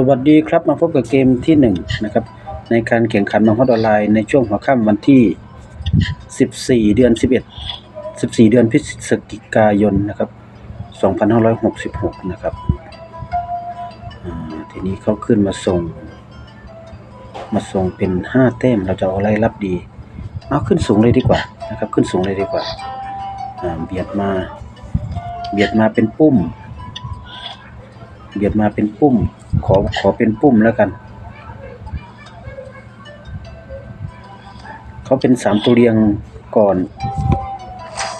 สวัสดีครับมาพบกับเกมที่หนึ่งนะครับในการแข่งขันมังคุดออนไลน์ในช่วงหัวค่ำวันที่ 14 เดือน 11 14 เดือนพฤศจิกายนนะครับ 2566 นะครับทีนี้เขาขึ้นมาส่ง มาส่งเป็น 5 แต้มเราจะเอาอะไรรับดี เอาขึ้นสูงเลยดีกว่านะครับ ขึ้นสูงเลยดีกว่าเบียดมา เบียดมาเป็นปุ้มเบียดมาเป็นปุ้ม ขอขอเป็นปุ้มแล้วกัน เขาเป็นสามตัวเรียงก่อน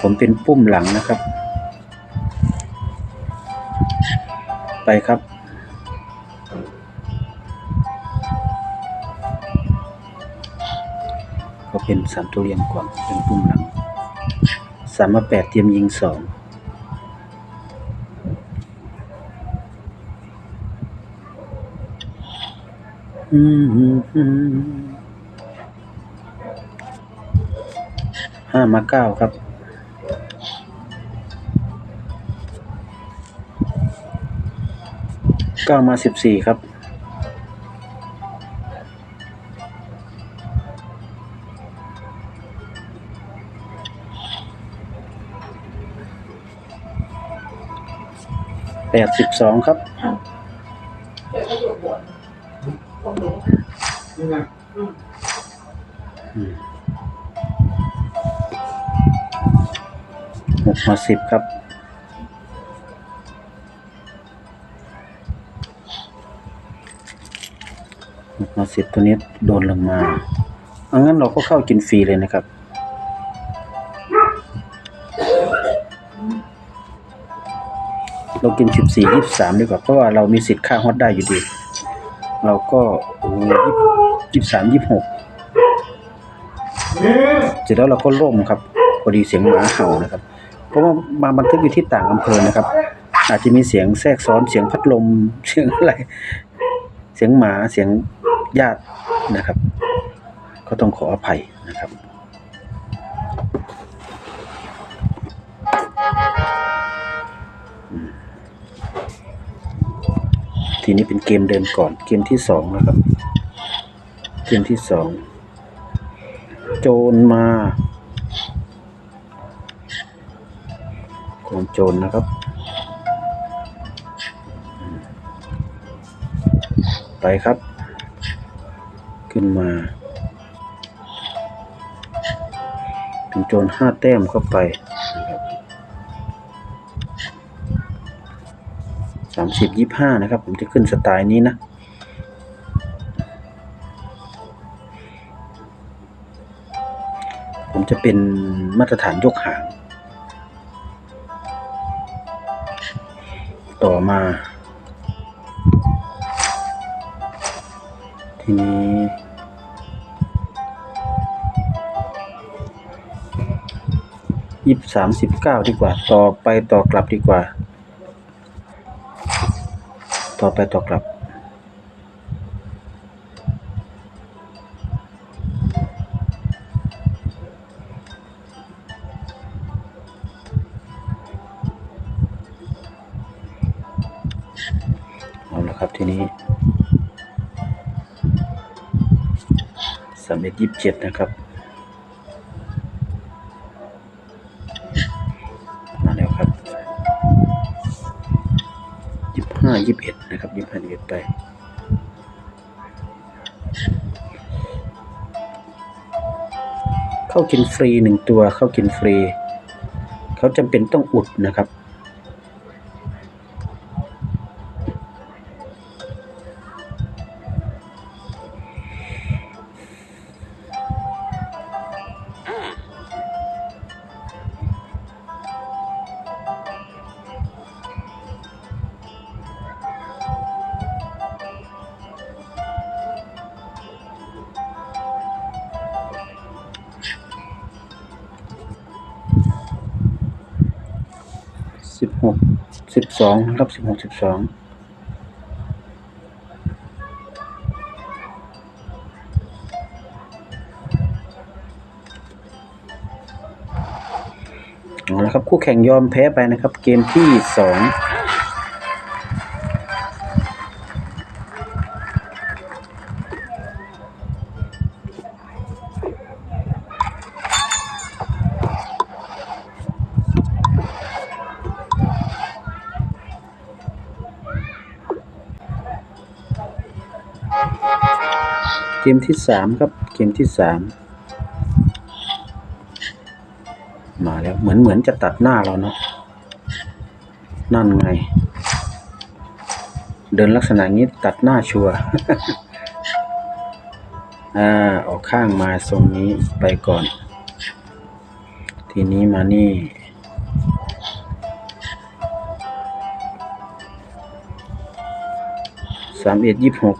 ผมเป็นปุ้มหลังนะครับ ไปครับเขาเป็นสามตัวเรียงก่อนเป็นปุ้มหลังสามมาแปดเตรียมยิงสอง ห้ามาเก้าครับ เก้ามาสิบสี่ครับแปดสิบสองครับ มาสิบครับ มาสิบตัวนี้โดนลงมาเอางั้นเราก็เข้ากินฟรีเลยนะครับ เรากินสิบสี่ยี่สามดีกว่าเพราะว่าเรามีสิทธิ์ค่าฮอตได้อยู่ดี เราก็ยี่สามยี่หกเสร็จแล้วเราก็ล่มครับพอดีเสียงหมาเห่านะครับ เพราะว่ามาบันทึกอยู่ที่ต่างอำเภอนะครับ อาจจะมีเสียงแทรกซ้อนเสียงพัดลมเสียงอะไร เสียงหมาเสียงญาตินะครับ ก็ต้องขออภัยนะครับทีนี้เป็นเกมเดินก่อน เกมที่สองนะครับ เกมที่สอง โจรมา โกนโจรนะครับ ไปครับ ขึ้นมาเป็นโจรห้าแต้มเข้าไปสามสิบยี่ห้านะครับ ผมจะขึ้นสไตล์นี้นะผมจะเป็นมาตรฐานยกหาง ต่อมา ทีนี้ยี่สามสิบเก้าดีกว่า ต่อไปต่อกลับดีกว่า ต่อไปต่อกลับ ยี่สิบเจ็ดนะครับมาแล้วครับยี่ห้ายี่สิบเอ็ดนะครับยี่ห้ายี่สิบเอ็ดไปเข้ากินฟรีหนึ่งตัวเข้ากินฟรี เขาจำเป็นต้องอุดนะครับ สองครับสิบหกสิบสองเอาละครับคู่แข่งยอมแพ้ไปนะครับ เกมที่สอง เกมที่สามครับ เกมที่สามมาแล้วเหมือนเหมือนจะตัดหน้าเราเนาะนั่นไง เดินลักษณะนี้ตัดหน้าชัวอ่าออกข้างมาทรงนี้ไปก่อน ทีนี้มานี่ สามเอ็ดยี่สิบหก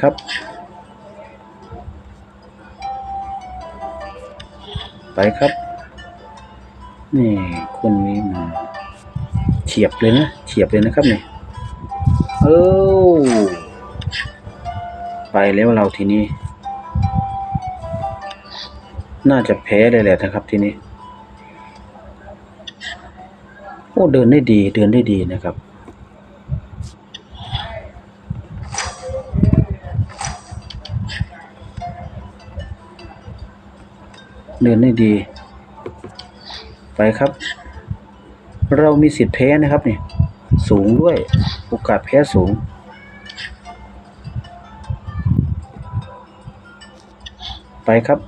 ครับ ไปครับ นี่คนนี้มาเฉียบเลยนะเฉียบเลยนะครับเนี่ยเออไปแล้วเราทีนี้ น่าจะแพ้เลยแหละนะครับทีนี้โอ้เดินได้ดีเดินได้ดีนะครับ เดินได้ดี ไปครับ เรามีสิทธิ์แพ้นะครับนี่สูงด้วย โอกาสแพ้สูง ไปครับ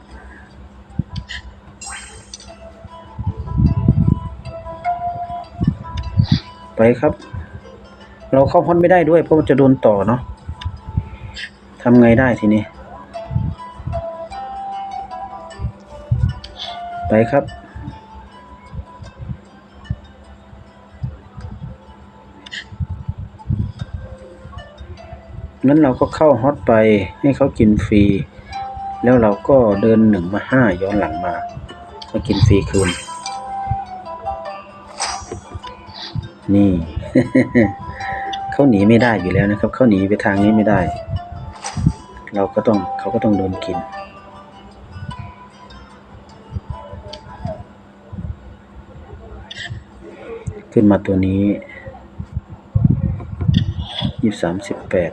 ไปครับ เราเข้าฮอนไม่ได้ด้วยเพราะมันจะโดนต่อเนาะทำไงได้ทีนี้ ไปครับ งั้นเราก็เข้าฮอตไปให้เขากินฟรี แล้วเราก็เดินหนึ่งมาห้าย้อนหลังมามากินฟรีคืน นี่ เขาหนีไม่ได้อยู่แล้วนะครับ เขาหนีไปทางนี้ไม่ได้ เราก็ต้องเขาก็ต้องโดนกิน ขึ้นมาตัวนี้ยี่สามสิบแปด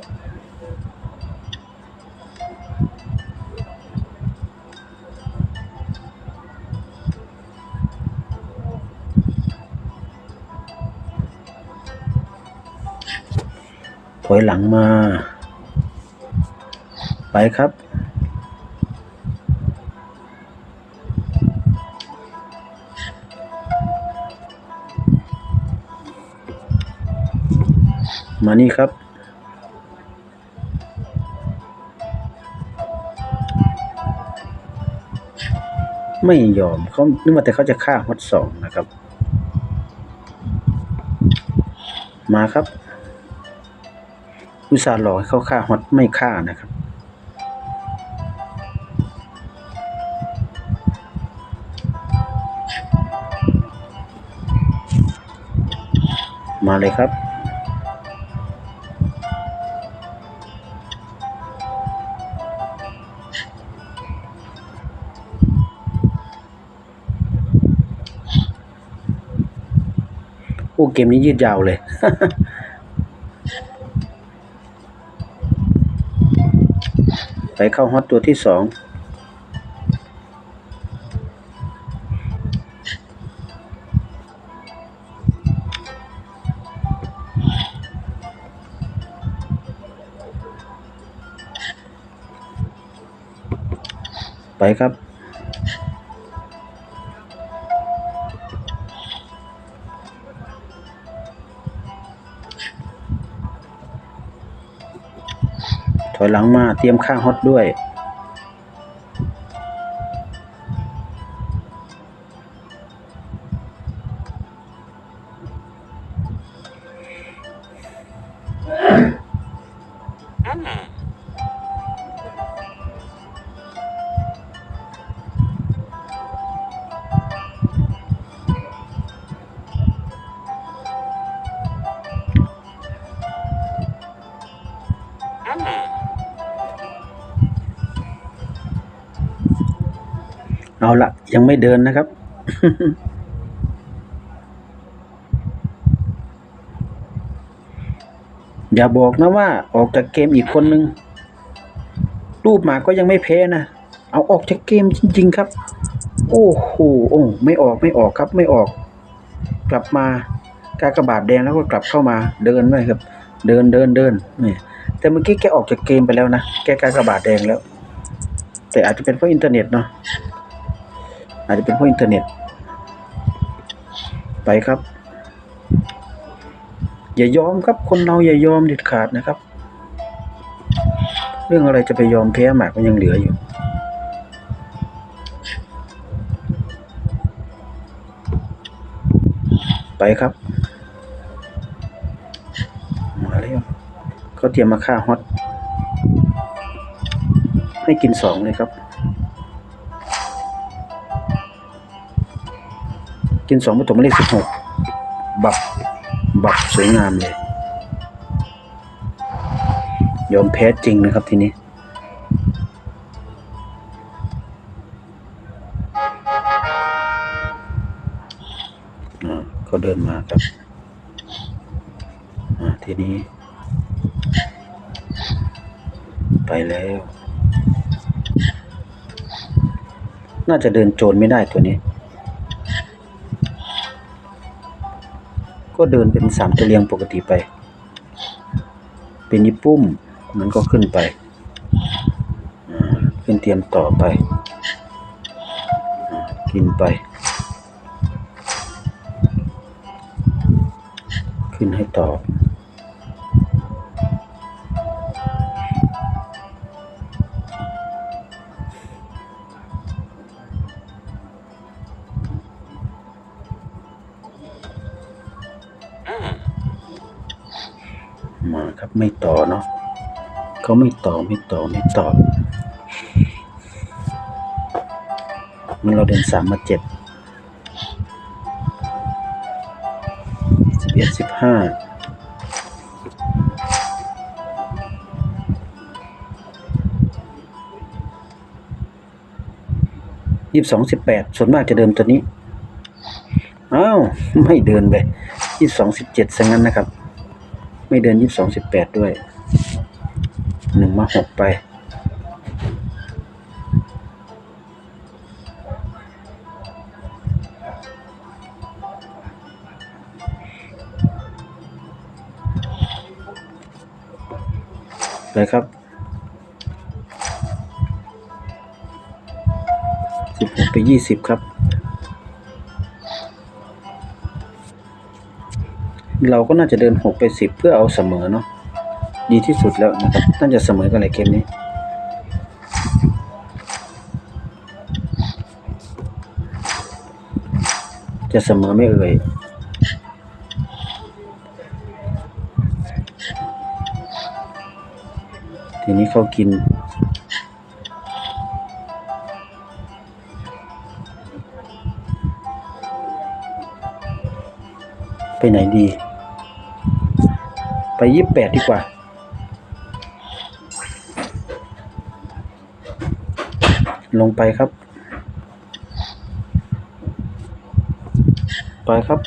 ถอยหลังมา ไปครับ มานี่ครับ ไม่ยอมเขานึกว่าแต่เขาจะฆ่าฮอตสองนะครับ มาครับอุตส่าห์หลอกให้เขาฆ่าฮอตไม่ฆ่านะครับมาเลยครับ อ้เกมนี้ยืดยาวเลย ไปเข้าฮอตตัวที่สองไปครับ อยหลังมาเตรียมข้างฮอตด้วย ละยังไม่เดินนะครับ อย่าบอกนะว่าออกจากเกมอีกคนนึง รูปหมาก็ยังไม่แพ้นะ เอาออกจากเกมจริง ๆ ครับ โอ้โหโอ้ไม่ออกไม่ออกครับไม่ออก กลับมากากระบาทแดงแล้วก็กลับเข้ามาเดินไปครับ เดินเดินเดินนี่แต่เมื่อกี้แกออกจากเกมไปแล้วนะ แกกากระบาทแดงแล้ว แต่อาจจะเป็นเพราะอินเทอร์เน็ตเนาะ อาจจะเป็นเพราะอินเทอร์เน็ต ไปครับ อย่ายอมครับคนเราอย่ายอมเด็ดขาดนะครับ เรื่องอะไรจะไปยอมแพ้หมากมันยังเหลืออยู่ไปครับ มาแล้วเขาเตรียมมาฆ่าฮอต ให้กินสองเลยครับ กินสองผสมเลขสิบหกบับบับสวยงามเลย ยอมแพ้จริงนะครับทีนี้เขาเดินมาครับทีนี้ ไปแล้ว น่าจะเดินโจรไม่ได้ตัวนี้ ก็เดินเป็นสามตัวเรียงปกติไป เป็นยี่ปุ่มมันก็ขึ้นไปอ่าขึ้นเตรียมต่อไปกินไป ขึ้นให้ต่อ ไม่ต่อเนาะเขาไม่ต่อไม่ต่อไม่ต่อมันเราเดินสามมาเจ็ดสิบเอ็ดสิบห้ายี่สิบสองสิบแปดส่วนมากจะเดินตัวนี้ อ้าว ไม่เดินไปยี่สิบสองสิบเจ็ดซะงั้นนะครับ ไม่เดินยี่สิบสองสิบแปดด้วยหนึ่งมาหกไปไปครับสิบหกไปยี่สิบครับ เราก็น่าจะเดินหกไปสิบเพื่อเอาเสมอเนาะดีที่สุดแล้วนะครับน่าจะเสมอกันในเกมนี้จะเสมอไม่เอ่ยทีนี้เขากิน ไปไหนดี ยี่สิบแปดดีกว่า ลงไปครับ ไปครับ